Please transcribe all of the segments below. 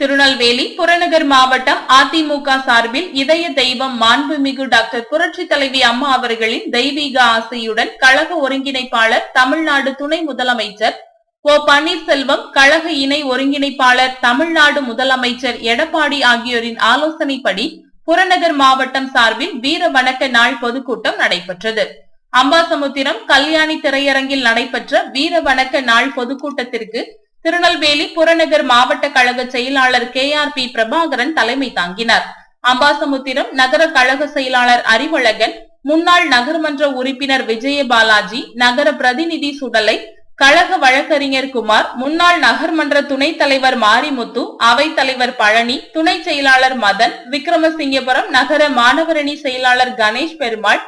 Tirunelveli புறநகர் மாவட்டம் அதிமுக சார்பில் இதய தெய்வம் மாண்புமிகு டாக்டர் புரட்சி தலைவி அம்மா அவர்களின் தெய்வீக ஆசையுடன் கழக ஒருங்கிணைப்பாளர் தமிழ்நாடு துணை முதலமைச்சர் ஓ பன்னீர்செல்வம் கழக இணை ஒருங்கிணைப்பாளர் தமிழ்நாடு முதலமைச்சர் எடப்பாடி ஆகியோரின் ஆலோசனைப்படி புறநகர் மாவட்டம் சார்பில் வீர வணக்க நாள் பொதுக்கூட்டம் நடைபெற்றது. அம்பாசமுத்திரம் கல்யாணி திரையரங்கில் நடைபெற்ற வீர வணக்க நாள் பொதுக்கூட்டத்திற்கு திருநெல்வேலி புறநகர் மாவட்ட கழக செயலாளர் கே ஆர் பி பிரபாகரன் தலைமை தாங்கினார். அம்பாசமுத்திரம் நகர கழக செயலாளர் அறிவழகன் முன்னாள் நகர்மன்ற உறுப்பினர் விஜயபாலாஜி நகர பிரதிநிதி சுடலை கழக வழக்கறிஞர் குமார் முன்னாள் நகர்மன்ற துணைத் தலைவர் மாரிமுத்து அவைத் தலைவர் பழனி துணை செயலாளர் மதன் விக்ரமசிங்கபுரம் நகர மாணவரணி செயலாளர் கணேஷ் பெருமாள்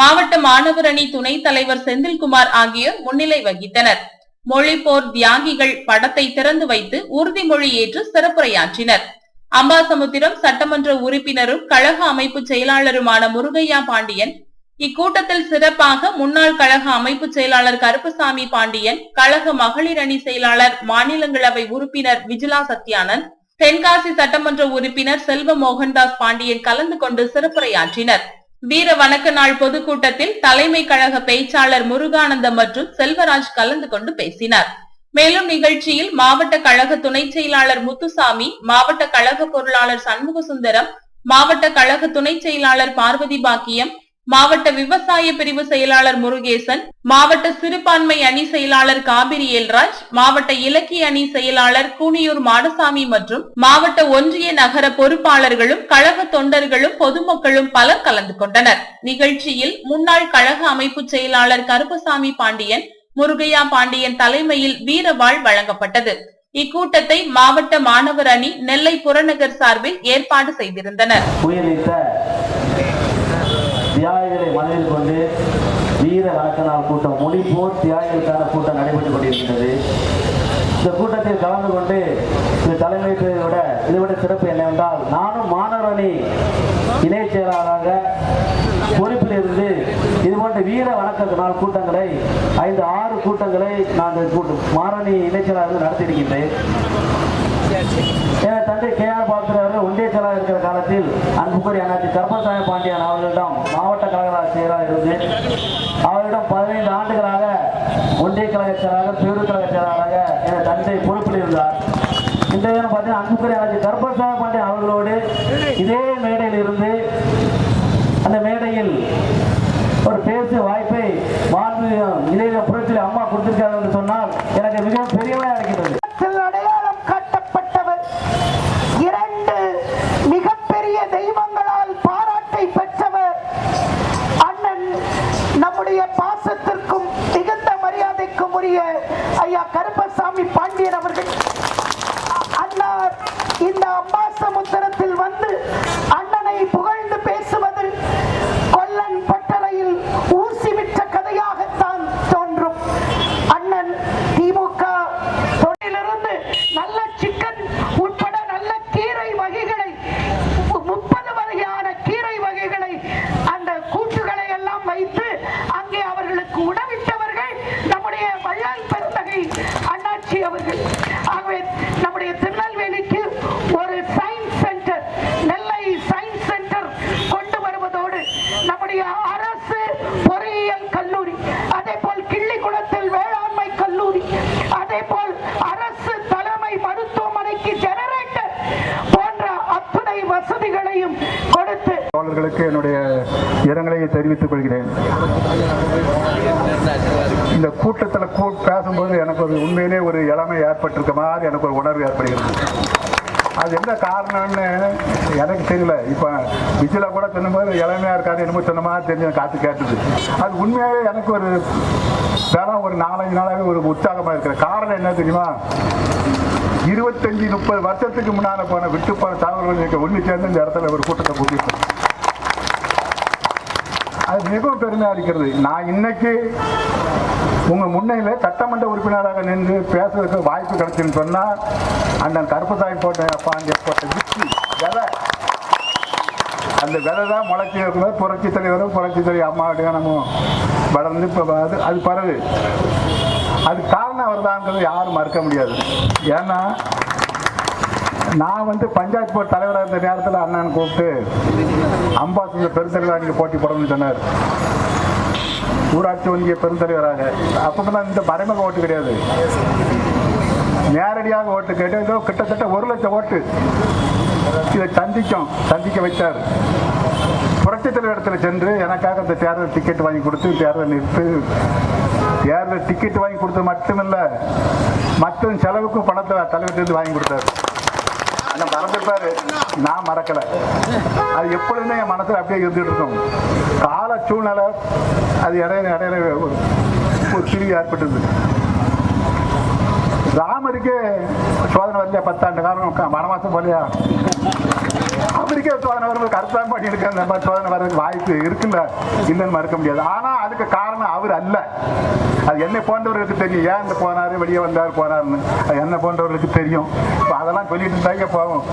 மாவட்ட மாணவரணி துணைத் தலைவர் செந்தில்குமார் ஆகியோர் முன்னிலை வகித்தனர். மொழிப்போர் தியாகிகள் படத்தை திறந்து வைத்து உறுதிமொழி ஏற்று சிறப்புரையாற்றினர். அம்பாசமுத்திரம் சட்டமன்ற உறுப்பினரும் கழக அமைப்பு செயலாளருமான முருகையா பாண்டியன் இக்கூட்டத்தில் சிறப்பாக முன்னாள் கழக அமைப்பு செயலாளர் கருப்பசாமி பாண்டியன் கழக மகளிர் அணி செயலாளர் மாநிலங்களவை உறுப்பினர் விஜிலா சத்யானந்த் தென்காசி சட்டமன்ற உறுப்பினர் செல்வ மோகன்தாஸ் பாண்டியன் கலந்து கொண்டு சிறப்புரையாற்றினர். வீர வணக்க நாள் பொதுக்கூட்டத்தில் தலைமை கழக பேச்சாளர் முருகானந்தம் மற்றும் செல்வராஜ் கலந்து கொண்டு பேசினார். மேலும் நிகழ்ச்சியில் மாவட்ட கழக துணை செயலாளர் முத்துசாமி மாவட்ட கழக பொருளாளர் சண்முக சுந்தரம் மாவட்ட கழக துணை செயலாளர் பார்வதி பாக்கியம் மாவட்ட விவசாய பிரிவு செயலாளர் முருகேசன் மாவட்ட சிறுபான்மை அணி செயலாளர் காபிரி எல்ராஜ் மாவட்ட இலக்கிய அணி செயலாளர் கூனியூர் மாடசாமி மற்றும் மாவட்ட ஒன்றிய நகர பொறுப்பாளர்களும் கழக தொண்டர்களும் பொதுமக்களும் பலர் கலந்து கொண்டனர். நிகழ்ச்சியில் முன்னாள் கழக அமைப்பு செயலாளர் கருப்பசாமி பாண்டியன் முருகையா பாண்டியன் தலைமையில் வீரவாள் வழங்கப்பட்டது. இக்கூட்டத்தை மாவட்ட மாணவர் அணி நெல்லை புறநகர் சார்பில் ஏற்பாடு செய்திருந்தனர். மனதில் கொண்டு வீர வணக்க கூட்டம் கூட்டம் போர் தியாகிகளுக்கான கூட்டம் நடைபெற்றுக் கொண்டிருக்கின்றது. இந்த கூட்டத்தில் கலந்து கொண்டு இந்த தலைமையை விட இதைவிட சிறப்பு என்னவென்றால் நானும் மாணவரணி இணை செயலாளராக பொறுப்பில் இருந்து போன்ற வீர வணக்கத்தினால் நாள் கூட்டங்களை ஐந்து ஆறு கூட்டங்களை நான் கூட்டம் மாரணி இணைச் நடத்தியிருக்கின்றேன். எனது தந்தை கே ஆர் பாஸ்கர் அவர்கள் ஒன்றிய செயலாளர் இருக்கிற காலத்தில் அன்புக்குரிய அண்ணாச்சி கர்மசாமி பாண்டியன் அவர்களிடம் மாவட்ட கழக செயலாளர் இருந்து அவரிடம் பதினைந்து ஆண்டுகளாக ஒன்றிய கழக செயலாளர் பேரூர் கழக செயலாளராக என தந்தை பொறுப்பில் இருந்தார். இந்த தினம் பார்த்தீங்கன்னா அன்புக்குரிய அண்ணாச்சி கர்மசாமி பாண்டியன் அவர்களோடு இதே மேடையில் இருந்து அந்த மேடையில் ஒரு பேசு வாய்ப்பை மாண்பு இளைய புரட்சியில் அம்மா கொடுத்திருக்காங்க என்று சொன்னால் எனக்கு மிகவும் பெரியவையாக இருக்கிறது சில அடையாளம் காட்டப்பட்டவர் இரண்டு மிகப்பெரிய தெய்வங்களால் பாராட்டை பெற்றவர் அண்ணன் நம்முடைய பாசத்திற்கும் மிகுந்த மரியாதைக்கும் உரிய ஐயா கருப்பசாமி பாண்டியன் அவர்கள் அண்ணார் இந்த அம்பாசமுத்திரத்தில் வந்து அண்ணனை புகழ்ந்து பேசுவது கொல்லன் பட்டறையில் ஊசி விட்ட கதையாகத்தான் தோன்றும் அண்ணன் திமுக தொழிலிருந்து நல்ல சிக்கன் உட்பட நல்ல கீரை வகைகளை முப்பது வகையான கீரை வகைகளை அந்த கூட்டுகளை எல்லாம் வைத்து அங்கே அவர்களுக்கு உணவிட்டவர்கள் நம்முடைய வள்ளல் பெருந்தகை அண்ணாச்சி அவர்கள் ஆகவே நம்முடைய திருநெல்வேலிக்கு ஒரு science centre Nellai science centre கொண்டு வருவதோடு நம்முடைய அரசு பொறியியல் கல்லூரி அதே போல் கிள்ளிக்குளத்தில் வேளாண்மை கல்லூரி அதே போல் அரசு தலைமை மருத்துவமனைக்கு ஜெனரேட்டர் போன்ற அத்துணை வசதி அவர்களுக்கு என்னுடைய இரங்கலை தெரிவித்துக் கொள்கிறேன். இந்த கூட்டத்தில் கூ பேசும்போது எனக்கு ஒரு உண்மையிலே ஒரு இளமை ஏற்பட்டிருக்க மாதிரி எனக்கு ஒரு உணர்வு ஏற்படுகிறது. அது என்ன காரணம்னு எனக்கு தெரியல. இப்போ விஜயில கூட சொன்னபோது இளமையாக இருக்காது என்னமோ சொன்ன மாதிரி தெரிஞ்சு காத்து கேட்டது. அது உண்மையாகவே எனக்கு ஒரு வேணாம் ஒரு நாலஞ்சு நாளாகவே ஒரு உற்சாகமாக இருக்கிற காரணம் என்ன தெரியுமா? இருபத்தஞ்சி முப்பது வருஷத்துக்கு முன்னால் போன விட்டு போன தலைவர்கள் ஒன்று சேர்ந்து இந்த இடத்துல ஒரு கூட்டத்தை கூட்டிட்டு அது மிகவும் பெருமையா இருக்கிறது. நான் இன்னைக்கு உங்க முன்னையில சட்டமன்ற உறுப்பினராக நின்று பேசுறதுக்கு வாய்ப்பு கிடைச்சுன்னு சொன்னா அண்ணன் கருப்பசாமி போட்ட பாண்டிய போட்ட வித்தி விதை அந்த விதை தான் முளைச்சி இருக்கும்போது புரட்சி தலைவரும் புரட்சி தலைவர் அம்மாவுடைய நம்ம வளர்ந்து இப்போ அது அது பரவு அது காரணம் அவர் தான்ங்கிறது யாரும் மறுக்க முடியாது. ஏன்னா நான் வந்து பஞ்சாயத்து போர்டு தலைவராக இருந்த நேரத்தில் அண்ணன் கூப்பிட்டு அம்பாசிடர் பெருந்தலைவராக நீங்கள் போட்டி போடணும்னு சொன்னார். ஊராட்சி ஒன்றிய பெருந்தலைவராக. அப்போ தான் இந்த மறைமுக ஓட்டு கிடையாது. நேரடியாக ஓட்டு கேட்டு ஏதோ கிட்டத்தட்ட ஒரு லட்சம் ஓட்டு இதை சந்திக்கும் சந்திக்க வைத்தார். புரட்சி தலைவரத்தில் சென்று எனக்காக அந்த தேர்தல் டிக்கெட் வாங்கி கொடுத்து தேர்தல் நிறுத்து தேர்தல் டிக்கெட் வாங்கி கொடுத்தது மட்டுமில்லை மற்ற செலவுக்கும் பணத்தை தலைவர்கிட்ட வாங்கி கொடுத்தாரு. என்னை மறந்துருப்பாரு நான் மறக்கல. அது எப்பொழுதுமே என் மனசுல அப்படியே இருந்துட்டு இருக்கும். கால சூழ்நிலை அது இடையில இடையில ஒரு சிறிய பிரிவு ராமருக்கு சோதனை வரலையா? பத்தாண்டு காலம் வனவாசம் போலையா? அவருக்கே சோதனை வரும்போது கருத்தான் பண்ணி இருக்க அந்த மாதிரி சோதனை வர்றதுக்கு வாய்ப்பு இருக்குல்ல? இல்லைன்னு மறுக்க முடியாது. ஆனா அதுக்கு காரணம் அவர் அல்ல. அது என்னை போன்றவர்களுக்கு தெரியும். ஏன் இந்த போனாரு? வெளியே வந்தார் போனாருன்னு. அது என்ன போன்றவர்களுக்கு தெரியும். இப்போ அதெல்லாம் சொல்லிட்டு இருந்தாங்க போவோம்.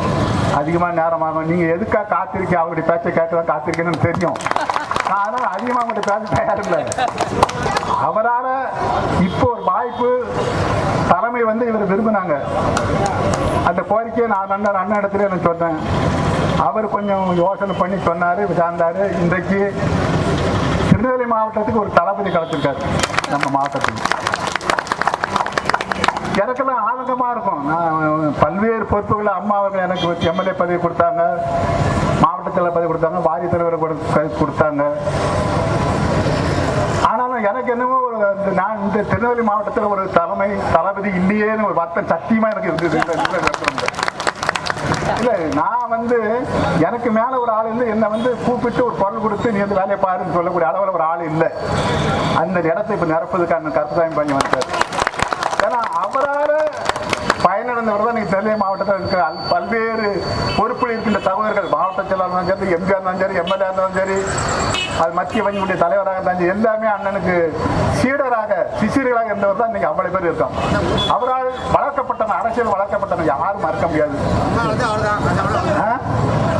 அதிகமாக நேரம் ஆகும் நீங்கள் எதுக்காக காத்திருக்க அவருடைய பேச்சை கேட்கலாம் காத்திருக்கேன்னு தெரியும். ஆனால் அதிகமாக அவங்கள்ட்ட பேச தயாரில்லை. அவரால் இப்போ ஒரு வாய்ப்பு தலைமை வந்து இவர் விரும்பினாங்க. அந்த கோரிக்கையை நான் அண்ணன் அண்ணன் இடத்துல எனக்கு சொன்னேன். அவர் கொஞ்சம் யோசனை பண்ணி சொன்னார் சார்ந்தார் இன்றைக்கு திருநெல்வேலி மாவட்டத்துக்கு ஒரு தளபதி கிடைச்சிருக்காரு நம்ம மாவட்டத்துக்கு. எனக்கெல்லாம் ஆனந்தமா இருக்கும். நான் பல்வேறு பொறுப்புகளை அம்மா அவர்கள் எனக்கு எம்எல்ஏ பதவி கொடுத்தாங்க. மாவட்ட தலைவர் பதவி கொடுத்தாங்க. வாரிய தலைவர் கொடுத்தாங்க. ஆனாலும் எனக்கு என்னமோ ஒரு இந்த நான் இந்த திருநெல்வேலி மாவட்டத்தில் ஒரு தலைமை தளபதி இல்லையேன்னு ஒரு வருத்தம் சத்தியமா எனக்கு இருந்தது. இல்லை நான் வந்து எனக்கு மேலே ஒரு ஆள் இல்லை என்னை வந்து கூப்பிட்டு ஒரு பொருள் கொடுத்து நீ வந்து வேலையை பாருன்னு சொல்லக்கூடிய அளவில் ஒரு ஆள் இல்லை. அந்த இடத்தை இப்போ நிரப்பதுக்கான கருத்தாயம் பண்ணி வந்தார் ஏன்னா அவரால பயனடைந்தவர் தான் நீங்க நெல்லை மாவட்டத்தில் இருக்கிற பல்வேறு பொறுப்பில் இருக்கின்ற சகோதரர்கள் மாவட்ட செயலாளர் இருந்தாலும் சரி எம்ஜிஆர் இருந்தாலும் சரி எம்எல்ஏ இருந்தாலும் சரி அது மத்திய வங்கியுடைய தலைவராக இருந்தாலும் சரி எல்லாமே அண்ணனுக்கு சீடராக சிசியர்களாக இருந்தவர் தான் இன்னைக்கு அவ்வளவு பேர் இருக்கோம். அவரால் வளர்க்கப்பட்டன அரசியல் வளர்க்கப்பட்டன யாரும் மறக்க முடியாது. ஆ?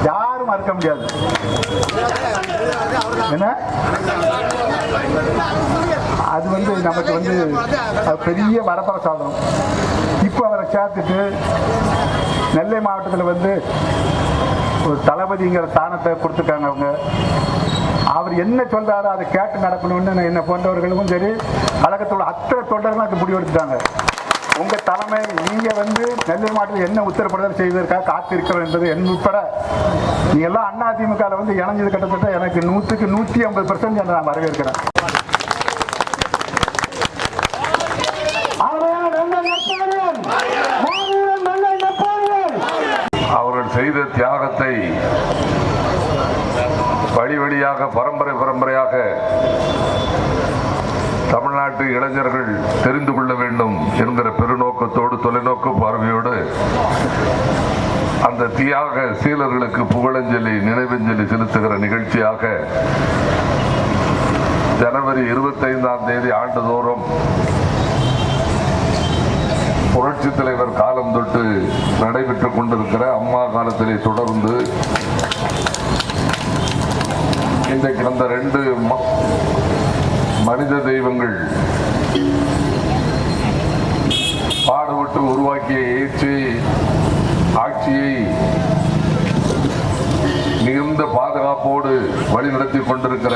யாரும் மறக்க முடியாது. என்ன? அது வந்து நமக்கு வந்து அது பெரிய வரப்பிரசாதம் இப்போ அவரை சேர்த்துட்டு நெல்லை மாவட்டத்தில் வந்து ஒரு தளபதிங்கிற ஸ்தானத்தை கொடுத்துருக்காங்க அவங்க. அவர் என்ன சொல்றாரோ அதை கேட்டு நடக்கணும்னு என்னை போன்றவர்களுக்கும் சரி கழகத்தோட அத்தனை தொண்டர்களும் அது முடிவெடுத்துட்டாங்க. உங்க தலைமை நீங்க வந்து நெல்லை மாவட்டத்தில் என்ன உத்தரப்படுதல் செய்வதற்காக காத்திருக்கிறோம் என்பது என் உட்பட. நீங்க எல்லாம் அண்ணா வந்து இணைஞ்சது கிட்டத்தட்ட எனக்கு நூற்றுக்கு நூற்றி ஐம்பது பர்சன்ட் நான் வரவேற்கிறேன். அவர்கள் செய்த தியாகத்தை வழி வழியாக பரம்பரை பரம்பரையாக தமிழ்நாட்டு இளைஞர்கள் தெரிந்து கொள்ள வேண்டும் என்கிற பெருநோக்கத்தோடு தொலைநோக்கு பார்வையோடு அந்த தியாக சீலர்களுக்கு புகழஞ்சலி நினைவஞ்சலி செலுத்துகிற நிகழ்ச்சியாக ஜனவரி இருபத்தைந்தாம் தேதி ஆண்டுதோறும் புரட்சி தலைவர் காலம் தொட்டு நடைபெற்றுக் கொண்டிருக்கிற அம்மா காலத்திலே தொடர்ந்து இன்றைக்கு அந்த ரெண்டு மனித தெய்வங்கள். பாடுபட்டு உருவாக்கிய ஏற்றி ஆட்சியை மிகுந்த பாதுகாப்போடு வழிநடத்தி கொண்டிருக்கிற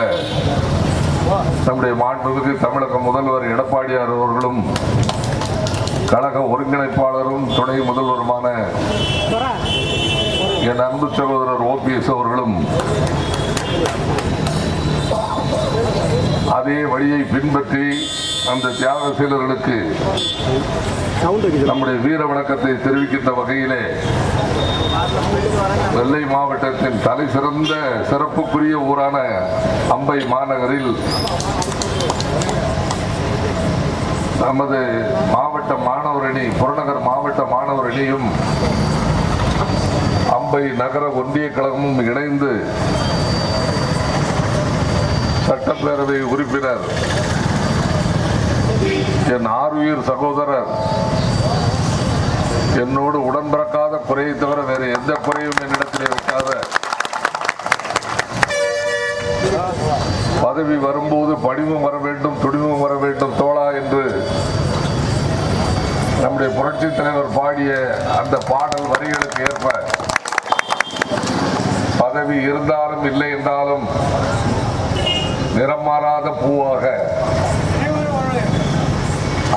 நம்முடைய மாண்புமிகு தமிழக முதல்வர் எடப்பாடியார் அவர்களும் கழக ஒருங்கிணைப்பாளரும் துணை முதல்வருமான என் அன்பு சகோதரர் ஓபிஎஸ் அவர்களும் அதே வழியை பின்பற்றி அந்த தியாக சீலர்களுக்கு நம்முடைய வீர வணக்கத்தை தெரிவிக்கின்ற வகையிலே நெல்லை மாவட்டத்தின் தலை சிறந்த சிறப்புக்குரிய ஊரான அம்பை மாநகரில் நமது மாவட்ட மாணவரணி புறநகர் மாவட்ட மாணவர் அணியும் அம்பை நகர ஒன்றிய கழகமும் இணைந்து சட்டப்பேரவை உறுப்பினர் என் ஆறுயிர் சகோதரர். என்னோடு உடன்பிறக்காத குறையை தவிர வேறு எந்த குறையும் என்னிடத்தில் இருக்காத. பதவி வரும்போது படிவும் வர வேண்டும் துடிவும் வர வேண்டும் தோழா என்று நம்முடைய புரட்சி தலைவர் பாடிய அந்த பாடல் வரிகளுக்கு ஏற்ப பதவி இருந்தாலும் இல்லை என்றாலும் நிறம் மாறாத பூவாக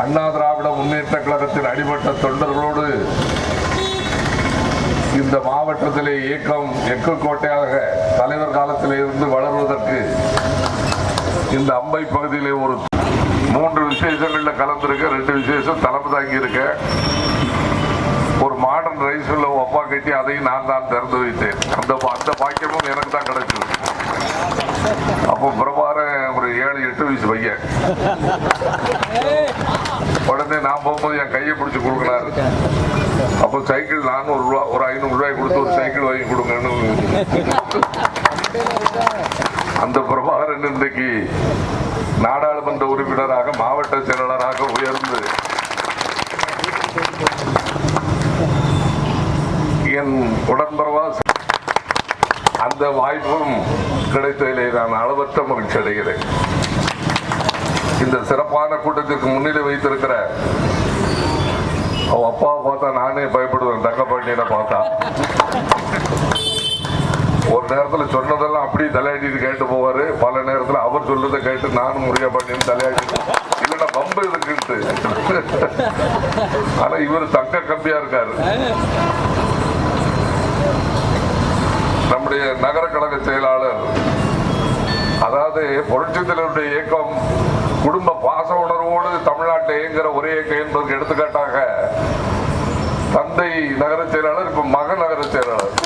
அண்ணா திராவிட முன்னேற்ற கழகத்தின் அடிமட்ட தொண்டர்களோடு இந்த மாவட்டத்திலே இயக்கம் எக்கு கோட்டையாக தலைவர் காலத்திலே இருந்து வளர்வதற்கு இந்த அம்பை பகுதியிலே ஒரு மூன்று விசேஷங்கள்ல கலந்துருக்க ரெண்டு விசேஷம் தலைமை தாங்கி இருக்க ஒரு மாடர்ன் ரைஸ் உள்ள ஒப்பா கட்டி அதையும் நான் தான் திறந்து வைத்தேன். அந்த அந்த பாக்கியமும் எனக்கு தான் கிடைச்சது அப்போ பிரபாரம் ஏழு எட்டு வயசு பையன். உடனே நான் போகும்போது என் கையை பிடிச்சு கொடுக்குறாரு. அப்போ சைக்கிள் நானூறு ரூபா ஒரு ஐநூறு ரூபாய் கொடுத்து ஒரு சைக்கிள் வாங்கி கொடுங்கன்னு. அந்த பிரபாகரன் இன்றைக்கு நாடாளுமன்ற உறுப்பினராக மாவட்ட செயலாளராக உயர்ந்து என் உடன்பரவா அந்த வாய்ப்பும் கிடைத்ததிலே நான் அளவற்ற மகிழ்ச்சி அடைகிறேன். இந்த சிறப்பான கூட்டத்திற்கு முன்னிலை வைத்திருக்கிற அவ அப்பாவை பார்த்தா நானே பயப்படுவேன் தங்க தங்கப்பாண்டியனை பார்த்தா. ஒரு நேரத்துல சொன்னதெல்லாம் அப்படியே தலையாட்டிட்டு கேட்டு போவாரு. பல நேரத்துல அவர் சொல்றதை கேட்டு நானும் முறையா பண்ணின்னு தலையாட்டிட்டு இல்லைன்னா பம்பு இருக்குன்ட்டு ஆனா இவர் தங்க கம்பியா இருக்காரு. நம்முடைய நகர கழக செயலாளர் அதாவது புரட்சி தலைவருடைய இயக்கம் குடும்ப பாச உணர்வோடு தமிழ்நாட்டை இயங்குகிற ஒரே இயக்கம் என்பதற்கு எடுத்துக்காட்டாக தந்தை நகர செயலாளர் இப்ப மக நகர செயலாளர்.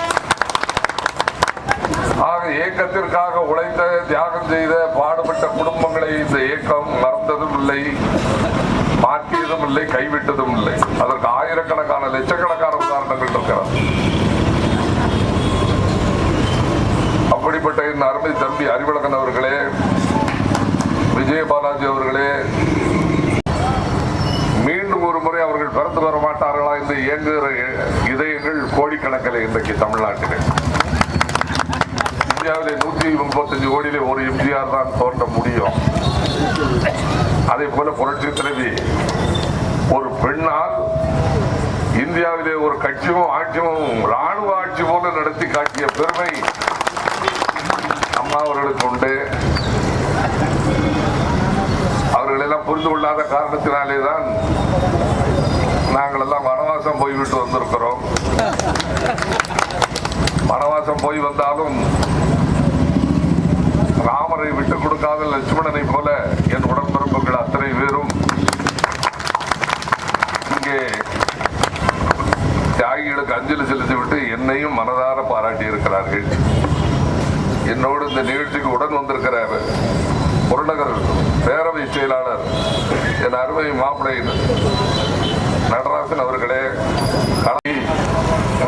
ஆக இயக்கத்திற்காக உழைத்த தியாகம் செய்த பாடுபட்ட குடும்பங்களை இந்த இயக்கம் மறந்ததும் இல்லை மாற்றியதும் இல்லை கைவிட்டதும் இல்லை. அதற்கு ஆயிரக்கணக்கான லட்சக்கணக்கான உதாரணங்கள் இருக்கிறது. அப்படிப்பட்ட என் அருமை தம்பி அறிவழகன் அவர்களே விஜய பாலாஜி அவர்களே மீண்டும் ஒரு முறை அவர்கள் பிறந்து வர மாட்டார்களா என்று இயங்குகிற இதயங்கள் கோடிக்கணக்கில் இன்றைக்கு தமிழ்நாட்டில். இந்தியாவிலே நூத்தி முப்பத்தஞ்சு கோடியிலே ஒரு எம்ஜிஆர் தான் தோன்ற முடியும். அதே போல புரட்சி தலைவி ஒரு பெண்ணால் இந்தியாவிலே ஒரு கட்சியும் ஆட்சியும் ராணுவ ஆட்சி போல நடத்தி காட்டிய பெருமை அம்மா அவர்களுக்கு உண்டு. அவர்கள் எல்லாம் புரிந்து கொள்ளாத காரணத்தினாலே தான் நாங்கள் எல்லாம் வனவாசம் போய்விட்டு வந்திருக்கிறோம். வனவாசம் போய் வந்தாலும் ராமரை விட்டுக் கொடுக்காத லட்சுமணனை போல என் உடன்பிறப்புகள் அத்தனை பேரும் இங்கே தியாகிகளுக்கு அஞ்சலி செலுத்திவிட்டு என்னையும் மனதார பாராட்டி இருக்கிறார்கள் என்னோடு இந்த நிகழ்ச்சிக்கு உடன் வந்திருக்கிற புறநகர் பேரவை செயலாளர் என் நடராசன் அவர்களே கலை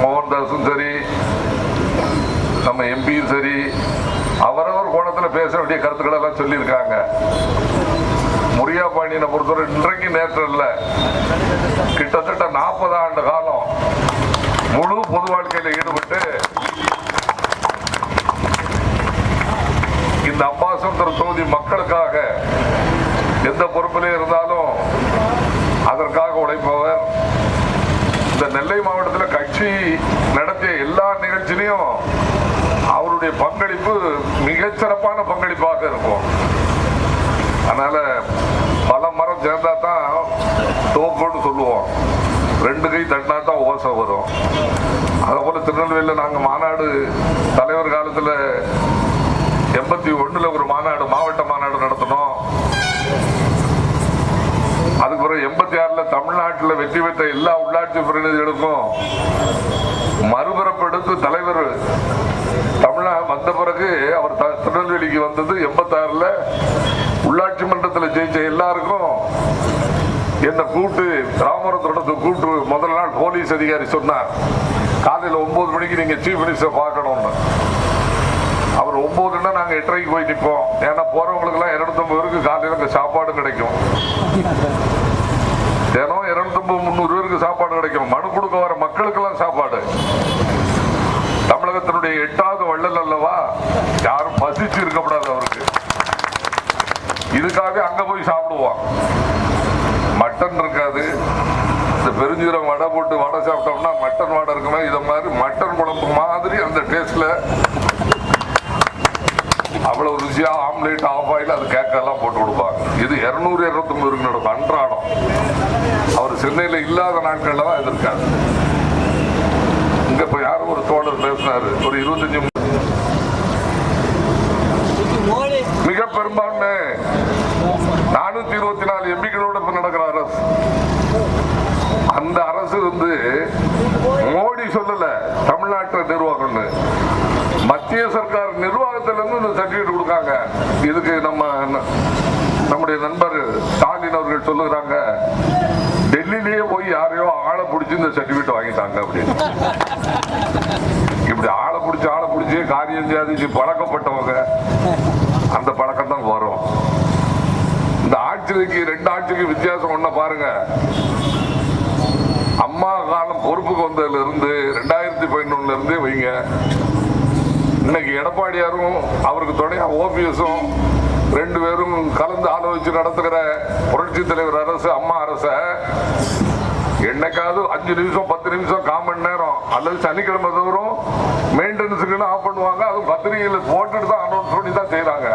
மோகன்தாஸும் சரி நம்ம எம்பியும் சரி அவரவர் கோணத்தில் பேச வேண்டிய கருத்துக்களை எல்லாம் சொல்லியிருக்காங்க முரியா பாண்டியனை பொறுத்தவரை இன்றைக்கு நேற்று இல்லை கிட்டத்தட்ட நாற்பது ஆண்டு காலம் முழு பொது வாழ்க்கையில ஈடுபட்டு இந்த அம்பாசந்தர் தொகுதி மக்களுக்காக எந்த பொறுப்பிலே இருந்தாலும் உழைப்பவர் இந்த நெல்லை மாவட்டத்தில் கட்சி நடத்திய எல்லா நிகழ்ச்சியிலையும் அவருடைய பங்களிப்பு மிகச்சிறப்பான பங்களிப்பாக இருக்கும். அதனால பல மரம் சேர்ந்தா தான் தோப்புன்னு சொல்லுவோம். ரெண்டு கை தட்டினா தான் ஓசை வரும். அதே போல திருநெல்வேலியில் நாங்கள் மாநாடு தலைவர் காலத்தில் எண்பத்தி ஒன்றில் ஒரு மாநாடு மாவட்ட மாநாடு நடத்தினோம். அப்புறம் எண்பத்தி ஆறுல தமிழ்நாட்டில் வெற்றி பெற்ற எல்லா உள்ளாட்சி பிரதிநிதிகளுக்கும் மறுபிறப்பெடுத்து தலைவர் தமிழக வந்த பிறகு அவர் த- திருநெல்வேலிக்கு வந்தது எண்பத்தாறுல உள்ளாட்சி மன்றத்தில் ஜெயிச்ச எல்லாருக்கும் என்ன கூட்டு ராமரத்தோட கூட்டு முதல் நாள் போலீஸ் அதிகாரி சொன்னார். காலையில் ஒன்பது மணிக்கு நீங்க சீஃப் மினிஸ்டர் பார்க்கணும்னு. அவர் ஒன்பதுன்னா நாங்க எட்டரைக்கு போய் நிற்போம் ஏன்னா போறவங்களுக்கு எல்லாம் இருநூத்தம்பது பேருக்கு காலையில் சாப்பாடு கிடைக்கும். தினம் இருநூத்தம்பது முந்நூறு பேருக்கு சாப்பாடு கிடைக்கும். மனு கொடுக்க வர மக்களுக்கெல்லாம் சாப்பாடு. தமிழகத்தினுடைய எட்டாவது வள்ளல் அல்லவா? யாரும் பசிச்சு இருக்கக்கூடாது அவருக்கு. இதுக்காக அங்க போய் சாப்பிடுவான் மட்டன் இருக்காது. இந்த பெருஞ்சீரம் வடை போட்டு வடை சாப்பிட்டோம்னா மட்டன் வடை இருக்குமே இதை மாதிரி மட்டன் குழம்பு மாதிரி அந்த டேஸ்ட்ல அவ்வளவு ருசியா ஆம்லேட் ஆஃப் ஆயில் அது கேக்கெல்லாம் போட்டு கொடுப்பாங்க. இது இருநூறு இருநூத்தொம்பது இருக்கு நடக்கும் அன்றாடம். அவர் சென்னையில் இல்லாத நாட்கள்ல தான் இது இருக்காது இங்க இப்ப யாரும் ஒரு தோழர் பேசினாரு. ஒரு இருபத்தஞ்சு மிக பெரும்பான்மை. நானூத்தி இருபத்தி நாலு எம்பிக்களோட நடக்கிற அரசு. அந்த அரசு வந்து மோடி சொல்லல தமிழ்நாட்டு நிர்வாகம்னு. மத்திய சர்க்கார் நிர்வாகத்துல இருந்து இந்த சர்டிபிகேட் கொடுக்காங்க. இதுக்கு நம்ம நம்முடைய நண்பர் ஸ்டாலின் அவர்கள் சொல்லுகிறாங்க டெல்லியிலேயே போய் யாரையோ ஆளை பிடிச்சி இந்த சர்டிபிகேட் வாங்கிட்டாங்க அப்படின்னு. இப்படி ஆளை பிடிச்சி ஆளை பிடிச்சி காரியம் சாதிச்சு பழக்கப்பட்டவங்க அந்த பழக்கம் தான் வரும். இந்த ஆட்சிக்கு ரெண்டு ஆட்சிக்கு வித்தியாசம் ஒன்ன பாருங்க. அம்மா காலம் பொறுப்புக்கு வந்ததுல இருந்து ரெண்டாயிரத்தி பதினொன்னுல இருந்தே வைங்க. இன்னைக்கு எடப்பாடியாரும் அவருக்கு துணையா ஓபிஎஸும் ரெண்டு பேரும் கலந்து ஆலோசிச்சு நடத்துகிற புரட்சி தலைவர் அரசு அம்மா அரச என்னைக்காவது அஞ்சு நிமிஷம் பத்து நிமிஷம் கால் மணி நேரம். அல்லது சனிக்கிழமை தோறும் மெயின்டெனன்ஸுக்குன்னு ஆஃப் பண்ணுவாங்க. அதுவும் பத்திரிகையில போட்டுட்டு தான் அனௌன்ஸ் பண்ணி தான் செய்யறாங்க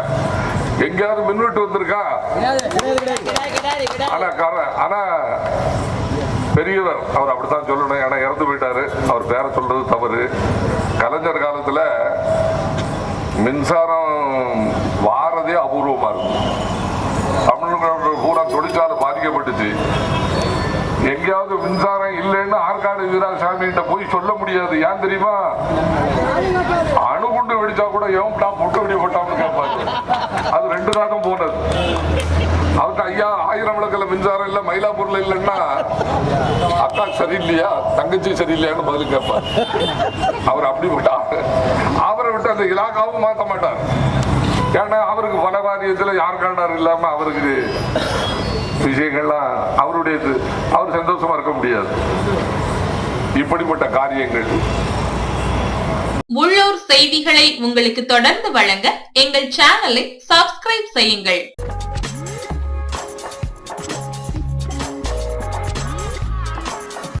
எங்கேயாவது மின்வெட்டு வந்திருக்கா? ஆனா ஆனா பெரியவர் அவர் அப்படித்தான் சொல்லணும். ஏன்னா இறந்து போயிட்டாரு. அவர் பேரை சொல்றது தவறு. கலைஞர் காலத்துல மின்சாரம் வாரதே அபூர்வமா இருக்கும் தமிழ்நாடு பூரா தொழிற்சாலை பாதிக்கப்பட்டுச்சு. எங்கேயாவது மின்சாரம் இல்லைன்னு ஆற்காடு வீராசாமி கிட்ட போய் சொல்ல முடியாது. ஏன் தெரியுமா? அணுகுண்டு வெடிச்சா கூட எவன் நான் பொட்டு வெடி போட்டான்னு கேட்பாரு அது ரெண்டு நாளும் போனது. அவருக்கு ஐயா ஆயிரம் விளக்கில் மின்சாரம் இல்ல மயிலாப்பூர்ல இல்லைன்னா அக்கா சரியில்லையா? தங்கச்சி சரியில்லையான்னு பதில் கேட்பார். அவர் அப்படி விட்டார். அவரை விட்டு அந்த இலாக்காவும் மாற்ற மாட்டார். ஏன்னா அவருக்கு பல வாரியத்துல யார் காண்டார் இல்லாம அவருக்கு விஷயங்கள்லாம் அவருடையது. அவர் சந்தோஷமா இருக்க முடியாது. இப்படிப்பட்ட காரியங்கள். உள்ளூர் செய்திகளை உங்களுக்கு தொடர்ந்து வழங்க எங்கள் சேனலை சப்ஸ்கிரைப் செய்யுங்கள்.